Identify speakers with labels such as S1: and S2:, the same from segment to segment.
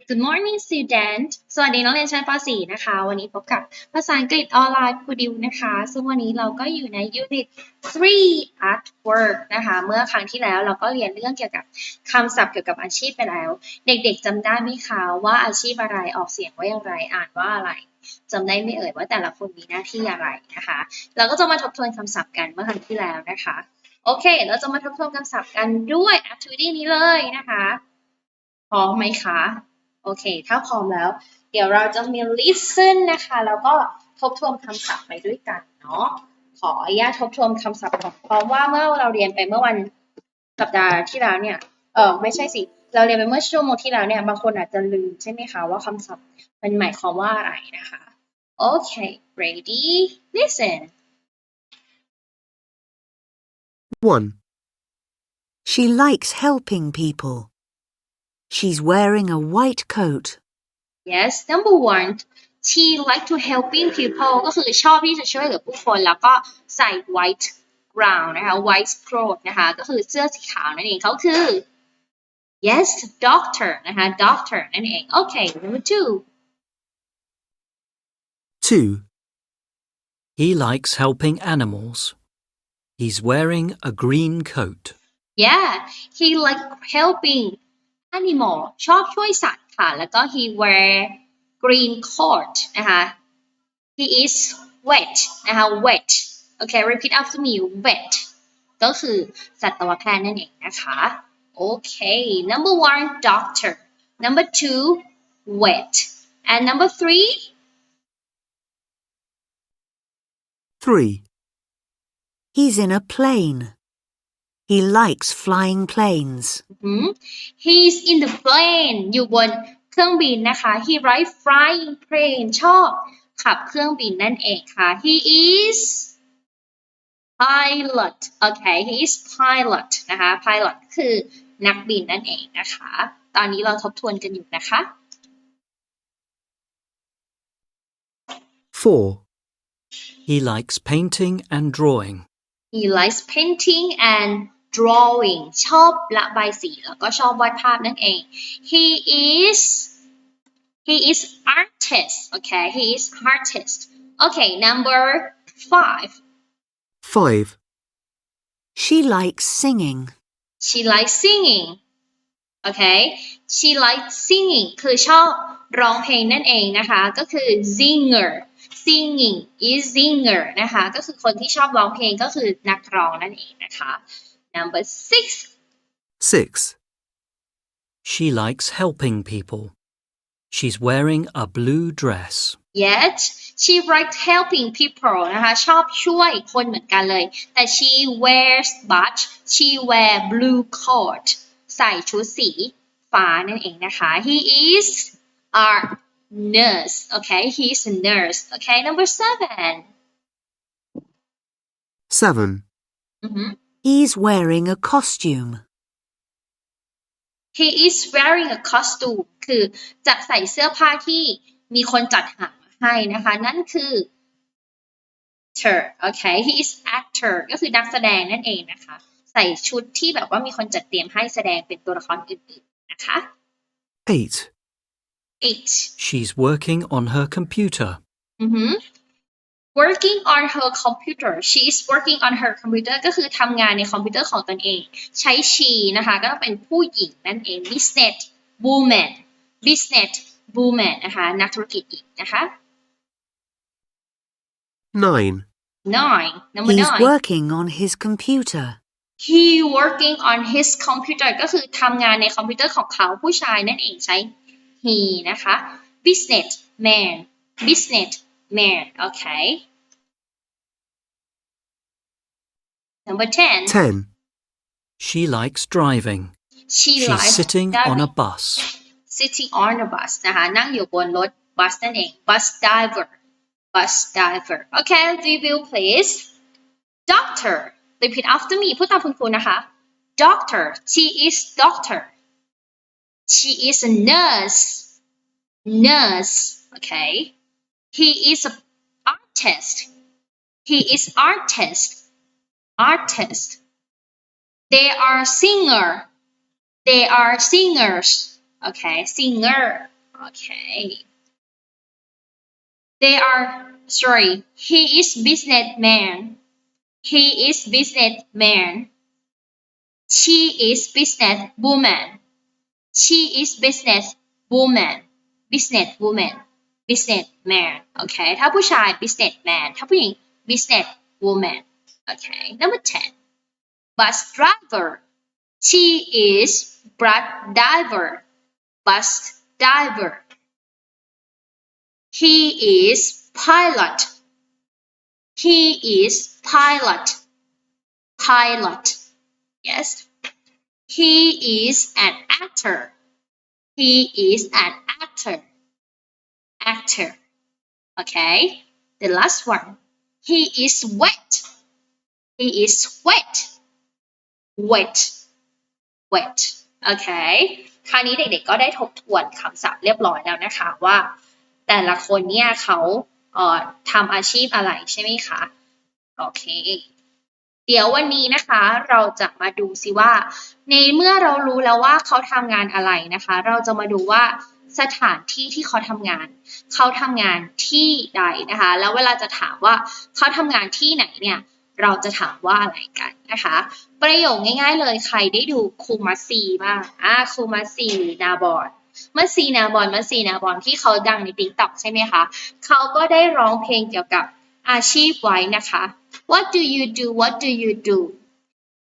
S1: Good morning student สวัสดีนักเรียนชั้นป .4 นะคะ วันนี้พบกับภาษาอังกฤษออนไลน์ครูดิวนะคะ ซึ่งวันนี้เราก็อยู่ใน Unit 3 at work นะคะ เมื่อครั้งที่แล้วเราก็เรียนเรื่องเกี่ยวกับคำศัพท์เกี่ยวกับอาชีพไปแล้ว เด็กๆจำได้ไหมคะว่าอาชีพอะไร ออกเสียงว่าอย่างไร อ่านว่าอะไรจำได้ไหม่เอ่ยว่าแต่ละคนมีหน้าที่อะไรนะคะ เราก็จะมาทบทวนคำศัพท์กันเมื่อครั้งที่แล้วนะคะ โอเค เราจะมาทบทวนคำศัพท์กันด้วย activity นี้เลยนะคะ พร้อมไหมคะ โอเค ถ้าพร้อมแล้ว เดี๋ยวเราจะมี listen นะคะ แล้วก็ทบทวนคำศัพท์ไปด้วยกันเนาะ ขออนุญาตทบทวนคำศัพท์ก่อนเพราะว่าเมื่อเราเรียนไปเมื่อวันสัปดาห์ที่แล้วเนี่ย เออไม่ใช่สิ เราเรียนไปเมื่อชั่วโมงที่แล้วเนี่ย บางคนอาจจะลืมใช่ไหมคะว่าคำศัพท์มันหมายความว่าอะไรนะคะ โอเค ready listen
S2: 1.
S3: She likes helping people. She's wearing a white coat.
S1: yes number one she like to helping people ก็คือชอบที่จะช่วยเหลือผู้คน แล้วก็ใส่ white gown นะคะ white cloth นะคะ ก็คือเสื้อสีขาวนั่นเองเขาคือ yes doctor นะคะ doctor นั่นเอง โอเค number two
S2: 2.
S4: He likes helping animals. He's wearing a green coat.
S1: yeah he like helping animal ชอบช่วยสัตว์ค่ะ แล้วก็ he wear green coat นะคะ he is wet นะคะ wet โอเค repeat after me wet ก็คือสัตวแพทย์นั่นเองนะคะ โอเค number one doctor number two wet and number three
S2: 3.
S3: He's in a plane. He likes flying planes.
S1: หืม he's in the plane อยู่บนเครื่องบินนะคะ he ride flying plane ชอบขับเครื่องบินนั่นเองค่ะ he is pilot โอเค he is pilot นะคะ pilot คือนักบินนั่นเองนะคะ ตอนนี้เราทบทวนกันอยู่นะคะ
S2: 4.
S4: He likes painting and drawing.
S1: he likes painting and drawing ชอบระบายสีแล้วก็ชอบวาดภาพนั่นเอง he is he is artist okay he is artist okay number five
S2: 5.
S3: She likes singing.
S1: she likes singing okay she likes singing คือชอบร้องเพลงนั่นเองนะคะ ก็คือ singer singing is singer นะคะ ก็คือคนที่ชอบร้องเพลงก็คือนักร้องนั่นเองนะคะ number six
S2: 6.
S4: She likes helping people. She's wearing a blue dress.
S1: yet she likes helping people นะคะ ชอบช่วยคนเหมือนกันเลย แต่ she wears but she wear blue coat ใส่ชุดสีฟ้านั่นเองนะคะ he is a nurse okay he is a nurse okay number seven
S2: 7.
S1: Mhm.
S3: He's wearing a costume.
S1: he is wearing a costume คือจะใส่เสื้อผ้าที่มีคนจัดหามาให้นะคะ นั่นคือ actor okay he is actor ก็คือนักแสดงนั่นเองนะคะ ใส่ชุดที่แบบว่ามีคนจัดเตรียมให้แสดงเป็นตัวละครอื่นๆนะคะ
S2: 8.
S1: eight
S4: She's working on her computer.
S1: อือหือ working on her computer she is working on her computer ก็คือทำงานในคอมพิวเตอร์ของตนเอง ใช้ she นะคะ ก็ต้องเป็นผู้หญิงนั่นเอง business woman business woman นะคะ นักธุรกิจหญิงนะคะ
S2: 9.
S1: nine number
S3: He's
S1: nine
S3: working on his computer.
S1: he working on his computer ก็คือทำงานในคอมพิวเตอร์ของเขาผู้ชายนั่นเองใช้ he นะคะ business man business man okay number 10
S2: 10.
S4: She likes driving.
S1: she
S4: She's
S1: likes
S4: sitting on a
S1: driving.
S4: bus.
S1: sitting on a bus นะคะ นั่งอยู่บนรถบัสนั่นเอง bus driver bus driver okay review please doctor repeat after me พูดตามคุณครูนะคะ doctor she is doctor she is a nurse nurse okay he is a artist. He is artist. Artist. They are singer. They are singers. Okay singer. Okay. They are sorry he is businessman. He is businessman. She is business woman she is business woman. business woman business woman business man โอเค ถ้าผู้ชาย business man ถ้าผู้หญิง business woman โอเค number 10 bus driver she is bus driver bus driver he is pilot he is pilot pilot yes he is an actor he is an actor Actor. Okay, the last one. He is wet. He is wet. Wet. Wet. Okay. คราวนี้เด็กๆก็ได้ทบทวนคำศัพท์เรียบร้อยแล้วนะคะว่า แต่ละคนเนี่ยเขาเอ่อทำอาชีพอะไรใช่ไหมคะ โอเค เดี๋ยววันนี้นะคะเราจะมาดูซิว่า ในเมื่อเรารู้แล้วว่าเขาทำงานอะไรนะคะ เราจะมาดูว่า สถานที่ที่เขาทำงาน เขาทำงานที่ใดนะคะ แล้วเวลาจะถามว่าเขาทำงานที่ไหนเนี่ย เราจะถามว่าอะไรกันนะคะ ประโยคง่ายๆเลยใครได้ดูคูมาซีบ้างอ่าคูมาซีนาบอนมัสซีนาบอนมัสซีนาบอนที่เขาดังในติ๊กต็อกใช่ไหมคะ เขาก็ได้ร้องเพลงเกี่ยวกับอาชีพไว้นะคะ What do you do What do you do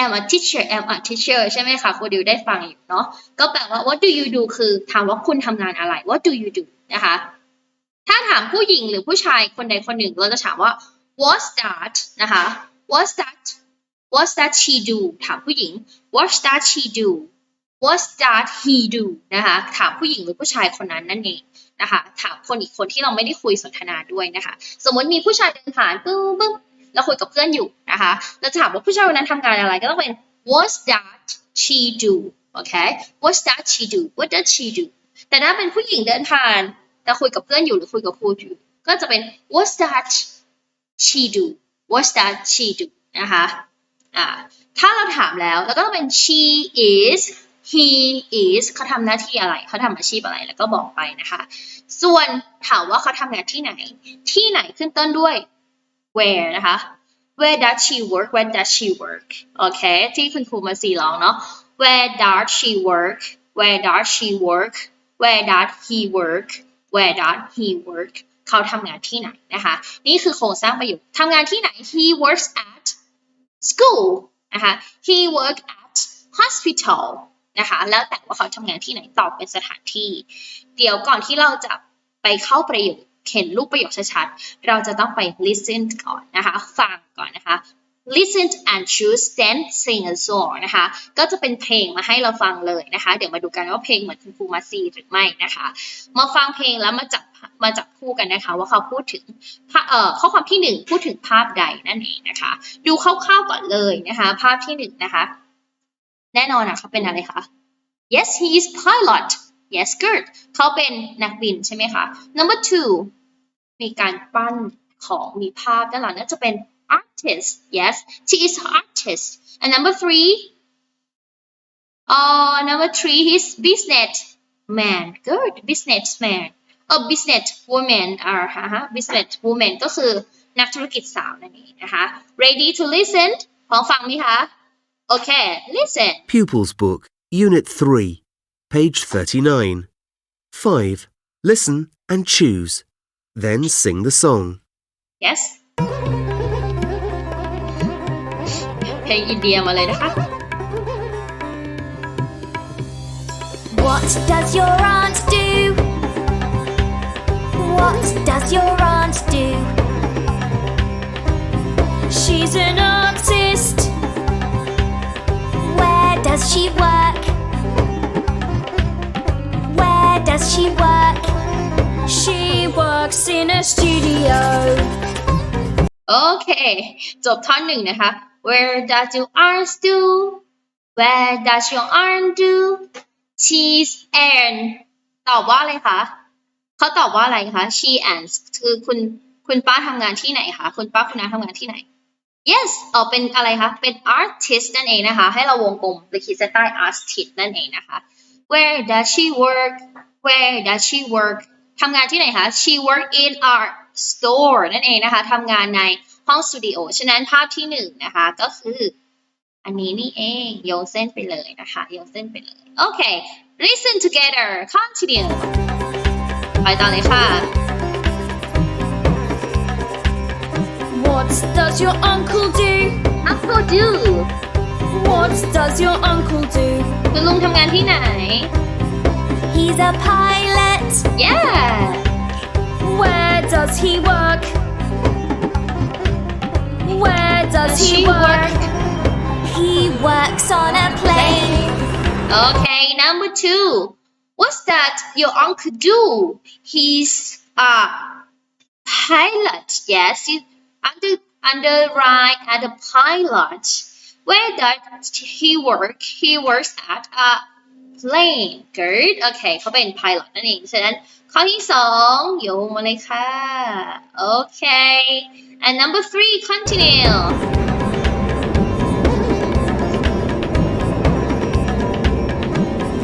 S1: I'm a teacher I'm a teacher ใช่ไหมคะคุณดิวได้ฟังอยู่เนาะก็แปลว่า what do you do คือถามว่าคุณทำงานอะไร what do you do นะคะถ้าถามผู้หญิงหรือผู้ชายคนใดคนหนึ่งเราจะถามว่า what's that นะคะ what's that what's that she do ถามผู้หญิง what's that she do what's that he do นะคะถามผู้หญิงหรือผู้ชายคนนั้นนั่นเองนะคะถามคนอีกคนที่เราไม่ได้คุยสนทนาด้วยนะคะ สมมติมีผู้ชายเดินผ่านปึ้งปึ้ง เราคุยกับเพื่อนอยู่นะคะเราจะถามว่าผู้ชายคนนั้นทำงานอะไรก็ต้องเป็น what's that she do โอเค what's that she do what does she do แต่ถ้าเป็นผู้หญิงเดินผ่านแต่คุยกับเพื่อนอยู่หรือคุยกับครูอยู่ ก็จะเป็น what's that she do what's that she do นะคะอ่าถ้าเราถามแล้วแล้วก็ต้องเป็น she is he is เขาทำหน้าที่อะไร เขาทำอาชีพอะไร แล้วก็บอกไปนะคะ ส่วนถามว่าเขาทำงานที่ไหน ที่ไหนขึ้นต้นด้วย where นะคะ where does she work where does she work โอเค ที่คุณครูมาสีลองเนาะ where does she work where does she work where does he work where does he work เขาทำงานที่ไหนนะคะ นี่คือโครงสร้างประโยคทำงานที่ไหน he works at school นะคะ he works at hospital นะคะแล้วแต่ว่าเขาทำงานที่ไหนตอบเป็นสถานที่ เดี๋ยวก่อนที่เราจะไปเข้าประโยค เห็นรูปประโยคชัดๆ เราจะต้องไป listen ก่อนนะคะ ฟังก่อนนะคะ listen and choose then sing a song นะคะ ก็จะเป็นเพลงมาให้เราฟังเลยนะคะ เดี๋ยวมาดูกันว่าเพลงเหมือนคุณครูมาซีหรือไม่นะคะ มาฟังเพลงแล้วมาจับมาจับคู่กันนะคะ ว่าเขาพูดถึงเอ่อข้อความที่หนึ่งพูดถึงภาพใดนั่นเองนะคะ ดูคร่าวๆก่อนเลยนะคะ ภาพที่หนึ่งนะคะ แน่นอนนะเขาเป็นอะไรคะ yes he is pilot yes good เขาเป็นนักบินใช่ไหมคะ number two มีการปั้นของมีภาพด้านหลังน่าจะเป็น artist yes she is artist and number three uh number three he's business man good businessman เออ business woman อ่าฮะ business woman ก็คือนักธุรกิจสาวนั่นเองนะคะ ready to listen พร้อมฟังไหมคะ โอเค listen
S2: Pupils Book, Unit 3, page 39. 5. Listen and choose. Then sing the song.
S1: yes เพลงอินเดียมาเลยนะคะ
S5: What does your aunt do? What does your aunt do? She's an artist. Where does she work? She work? She works in a studio.
S1: โอเคจบท่อนหนึ่งนะคะ Where does your aunt do Where does your aunt do She's an ตอบว่าอะไรคะเขาตอบว่าอะไรคะ She ans คือคุณคุณป้าทำงานที่ไหนคะ คุณป้าคุณน้าทำงานที่ไหน Yes เออเป็นอะไรคะ เป็น artist นั่นเองนะคะ ให้เราวงกลมหรือขีดเส้นใต้ artist นั่นเองนะคะ where does she work where does she work ทำงานที่ไหนคะ she work in our store นั่นเองนะคะทำงานในห้องสตูดิโอ ฉะนั้นภาพที่หนึ่งนะคะก็คืออันนี้นี่เองโยงเส้นไปเลยนะคะโยงเส้นไปเลย โอเค listen together continue ไปต่อเลยค่ะ
S5: What does your uncle do?
S1: uncle do
S5: What does your uncle do?
S1: คุณลุงทำงานที่ไหน
S5: He's a pilot.
S1: yeah
S5: Where does he work? Where does
S1: Does
S5: he
S1: she
S5: work? He works on a plane.
S1: Okay, number two. What's that your uncle do? He's a pilot. Yes, he's under underwrite at a pilot. Where does he work? He works at a plane. Good. Okay เขาเป็น pilot นั่นเองฉะนั้นข้อที่สองโยงมาเลยค่ะ Okay. And number three, continue.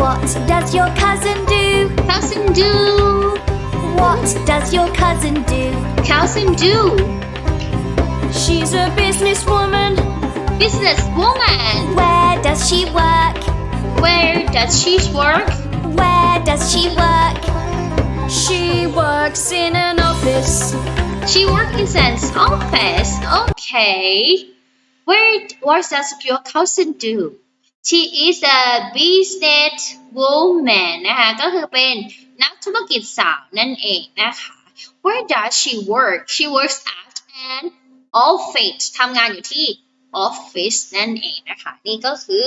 S5: What does your cousin do?
S1: Cousin do.
S5: What does your cousin do?
S1: Cousin do.
S5: She's a businesswoman.
S1: Businesswoman.
S5: Where does she work?
S1: Where does she work?
S5: Where does she work? She works in an office.
S1: She works in an office. Okay. Where what does your cousin do? She is a business woman นะคะก็คือเป็นนักธุรกิจสาวนั่นเองนะคะ Where does she work? She works at an office ทำงานอยู่ที่ office นั่นเองนะคะ นี่ก็คือ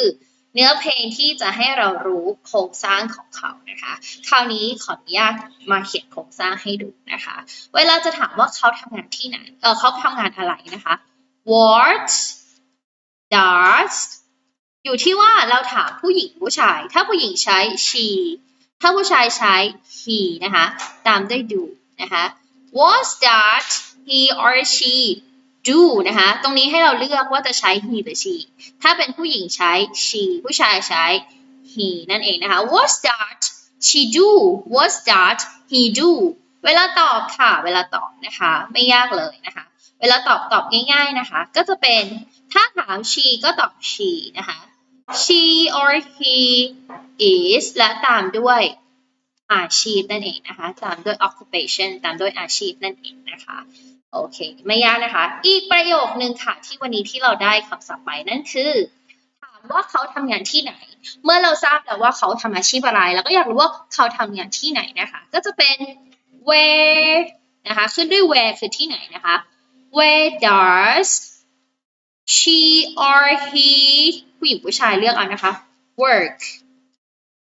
S1: เนื้อเพลงที่จะให้เรารู้โครงสร้างของเขานะคะ คราวนี้ขออนุญาตมาเขียนโครงสร้างให้ดูนะคะ เวลาจะถามว่าเขาทำงานที่ไหน เออเขาทำงานอะไรนะคะ what does อยู่ที่ว่าเราถามผู้หญิงผู้ชาย ถ้าผู้หญิงใช้ she ถ้าผู้ชายใช้ he นะคะ ตามด้วย do นะคะ what does he or she do นะคะ ตรงนี้ให้เราเลือกว่าจะใช้ he หรือ she ถ้าเป็นผู้หญิงใช้ she ผู้ชายใช้ he นั่นเองนะคะ what does she do what does he do เวลาตอบค่ะ เวลาตอบนะคะ ไม่ยากเลยนะคะ เวลาตอบตอบง่าย ๆนะคะ ก็จะเป็นถ้าถาม she ก็ตอบ she นะคะ she or he is และตามด้วยอาชีพนั่นเองนะคะ ตามด้วย occupation ตามด้วยอาชีพนั่นเองนะคะ โอเค ไม่ยากนะคะ อีกประโยคนึงค่ะ ที่วันนี้ที่เราได้คำศัพท์ไปนั่นคือ ถามว่าเขาทำงานที่ไหน เมื่อเราทราบแล้วว่าเขาทำอาชีพอะไร แล้วก็อยากรู้ว่าเขาทำงานที่ไหนนะคะ ก็จะเป็น where นะคะขึ้นด้วย where คือที่ไหนนะคะ where does she or he ผู้หญิงผู้ชายเลือกเอานะคะ work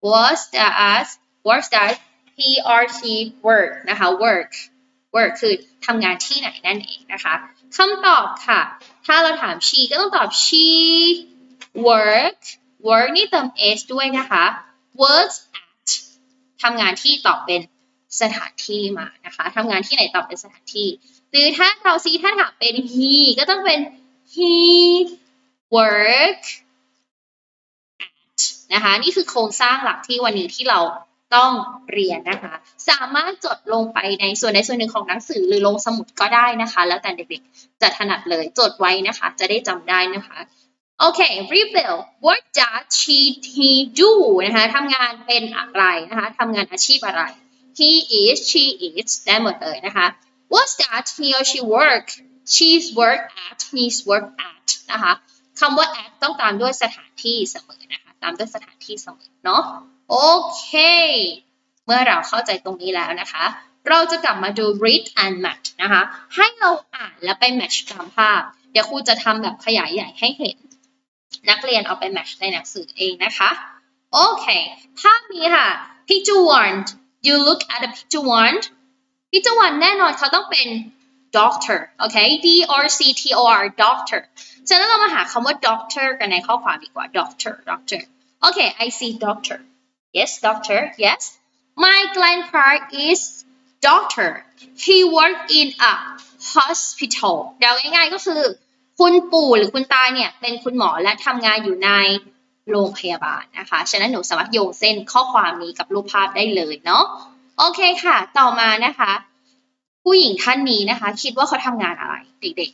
S1: what does what does he or she work นะคะ work work คือทำงานที่ไหนนั่นเองนะคะคำตอบค่ะ ถ้าเราถาม she ก็ต้องตอบ she work work นี่เติม s ด้วยนะคะ works at ทำงานที่ตอบเป็นสถานที่มานะคะทำงานที่ไหนตอบเป็นสถานที่ หรือถ้าเราซีถ้าถามเป็น he ก็ต้องเป็น he work at นะคะ นี่คือโครงสร้างหลักที่วันนี้ที่เรา ต้องเรียนนะคะ สามารถจดลงไปในส่วนใดส่วนหนึ่งของหนังสือหรือลงสมุดก็ได้นะคะ แล้วแต่เด็กๆจะถนัดเลยจดไว้นะคะ จะได้จำได้นะคะโอเค reveal what does she he do นะคะทำงานเป็นอะไรนะคะทำงานอาชีพอะไร he is she is ได้หมดเลยนะคะ what does he or she work she's work at he's work at นะคะคำว่า at ต้องตามด้วยสถานที่เสมอนะคะ ตามด้วยสถานที่เสมอเนาะ โอเค เมื่อเราเข้าใจตรงนี้แล้วนะคะ เราจะกลับมาดู read and match นะคะ ให้เราอ่านแล้วไป match ตามภาพ เดี๋ยวครูจะทำแบบขยายใหญ่ให้เห็น นักเรียนเอาไป match ในหนังสือเองนะคะ โอเค ภาพนี้ค่ะ picture one you look at the picture one picture one แน่นอนเขาต้องเป็น doctor โอเค D R C T O R doctor ฉะนั้นเรามาหาคำว่า doctor กันในข้อความดีกว่า doctor doctor โอเค I see doctor yes doctor yes my grandpa is doctor he work in a hospital เดาง่ายๆก็คือ คุณปู่หรือคุณตาเนี่ย เป็นคุณหมอและทำงานอยู่ในโรงพยาบาลนะคะ ฉะนั้นหนูสามารถโยงเส้นข้อความนี้กับรูปภาพได้เลยเนาะ โอเคค่ะ ต่อมานะคะ ผู้หญิงท่านนี้นะคะ คิดว่าเขาทำงานอะไร เด็ก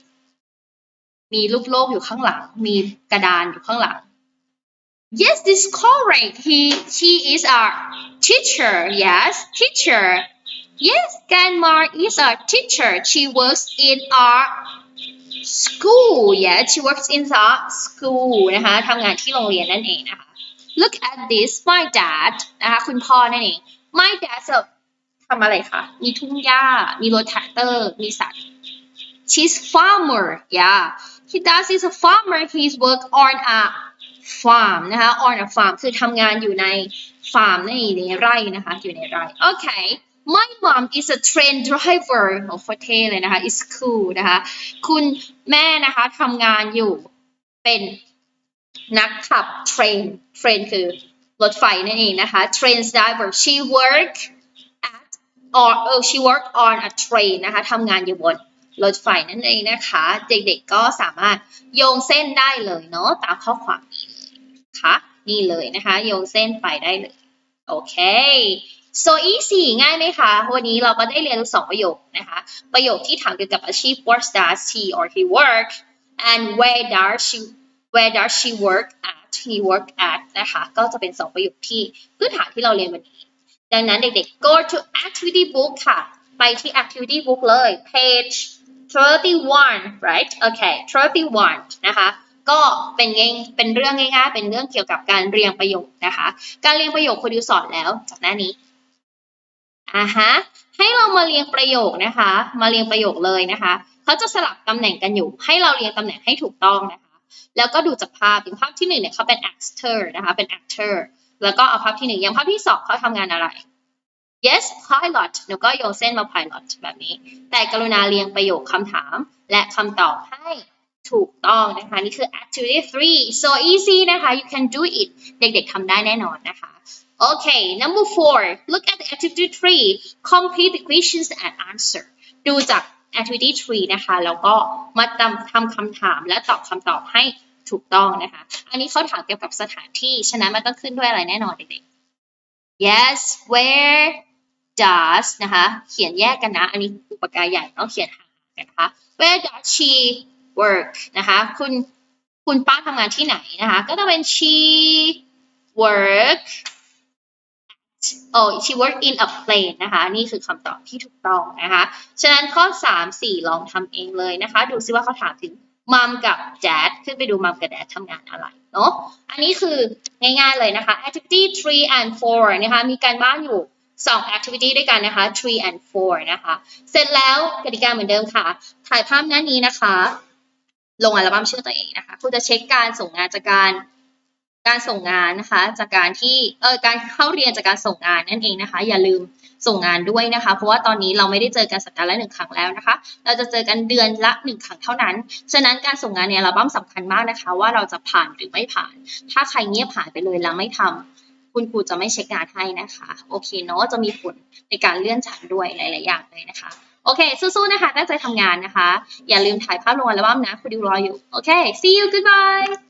S1: ๆ มีรูปโลกอยู่ข้างหลัง มีกระดานอยู่ข้างหลัง Yes, this is correct. He, she is a teacher. Yes, teacher. Yes, grandma is a teacher. She works in a school. Yes, she works in a school นะคะทำงานที่โรงเรียนนั่นเองนะคะ Look at this. My dad นะคะคุณพ่อนั่นเอง My dad จะทำอะไรคะ มีทุ่งหญ้า มีรถแท็กเตอร์ มีสัตว์ She's farmer. Yeah. He does is a farmer. He's work on a farm นะคะ on a farm คือทำงานอยู่ในฟาร์มนั่นเองในไร่นะคะ อยู่ในไร่ โอเค My mom is a train driver โอ้โคตรเท่เลยนะคะ is cool นะคะ คุณแม่นะคะทำงานอยู่เป็นนักขับเทรนเทรนคือรถไฟนั่นเองนะคะ train driver she work at or oh she work on a train นะคะทำงานอยู่บนรถไฟนั่นเองนะคะ เด็กๆก็สามารถโยงเส้นได้เลยเนาะตามข้อความนี้เล นะคะนี่เลยนะคะ โยงเส้นไปได้เลยโอเค so easy ง่ายไหมคะ วันนี้เราก็ได้เรียนสองประโยคนะคะ ประโยคที่ถามเกี่ยวกับอาชีพ what does he or he work and where does she where does she work at he work at นะคะ ก็จะเป็นสองประโยคที่พื้นฐานที่เราเรียนวันนี้ ดังนั้นเด็กๆ go to activity book ค่ะ ไปที่ activity book เลย page 31 right okay 31 นะคะ ก็เป็นง่ายเป็นเรื่องง่ายๆ เป็นเรื่องเกี่ยวกับการเรียงประโยคนะคะ การเรียงประโยคคุณดิวสอนแล้วจากหน้านี้อ่าฮะให้เรามาเรียงประโยคนะคะ มาเรียงประโยคเลยนะคะเขาจะสลับตำแหน่งกันอยู่ ให้เราเรียงตำแหน่งให้ถูกต้องนะคะ แล้วก็ดูจากภาพอย่างภาพที่หนึ่งเนี่ยเขาเป็น actor นะคะเป็น actor แล้วก็เอาภาพที่หนึ่งอย่างภาพที่สองเขาทำงานอะไร yes pilot หนูก็โยงเส้นมา pilot แบบนี้ แต่กรุณาเรียงประโยคคำถามและคำตอบให้ ถูกต้องนะคะ นี่คือ activity 3 so easy นะคะ you can do it เด็กๆทำได้แน่นอนนะคะ okay number four look at the activity 3 complete the questions and answer ดูจาก activity 3 นะคะ แล้วก็มาทำทำคำถามและตอบคำตอบให้ถูกต้องนะคะ อันนี้เขาถามเกี่ยวกับสถานที่ ฉะนั้นมันต้องขึ้นด้วยอะไรแน่นอนเด็กๆ yes where does นะคะ เขียนแยกกันนะ อันนี้อุปกรณ์ใหญ่ต้องเขียนห่างกันนะคะ where does she work นะคะ คุณคุณป้าทำงานที่ไหนนะคะ ก็จะเป็น she work oh she work in a plane นะคะ นี่คือคำตอบที่ถูกต้องนะคะ ฉะนั้นข้อ 3 4 ลองทำเองเลยนะคะ ดูซิว่าเขาถามถึงมัมกับแดดขึ้นไปดูมัมกับแดดทำงานอะไรเนาะ อันนี้คือง่ายๆเลยนะคะ activity 3 and 4 นะคะ มีการบ้านอยู่ 2 activity ด้วยกันนะคะ 3 and 4 นะคะ เสร็จแล้วกติกาเหมือนเดิมค่ะ ถ่ายภาพหน้านี้นะคะ ลงอัลบั้มชื่อตัวเองนะคะคุณจะเช็คการส่งงานจากการการส่งงานนะคะ จากการที่เออการเข้าเรียนจากการส่งงานนั่นเองนะคะ อย่าลืมส่งงานด้วยนะคะ เพราะว่าตอนนี้เราไม่ได้เจอกันสัปดาห์ละหนึ่งครั้งแล้วนะคะ เราจะเจอกันเดือนละหนึ่งครั้งเท่านั้น ฉะนั้นการส่งงานในอัลบั้มสำคัญมากนะคะ ว่าเราจะผ่านหรือไม่ผ่าน ถ้าใครเงียบผ่านไปเลยแล้วไม่ทำคุณครูจะไม่เช็คงานให้นะคะ โอเคเนาะจะมีผลในการเลื่อนชั้นด้วยหลาย ๆ อย่างเลยนะคะ โอเค สู้ๆ นะคะ ตั้งใจทำงานนะคะ อย่าลืมถ่ายภาพลงอัลบั้มนะคุณดิวรออยู่ โอเค see you goodbye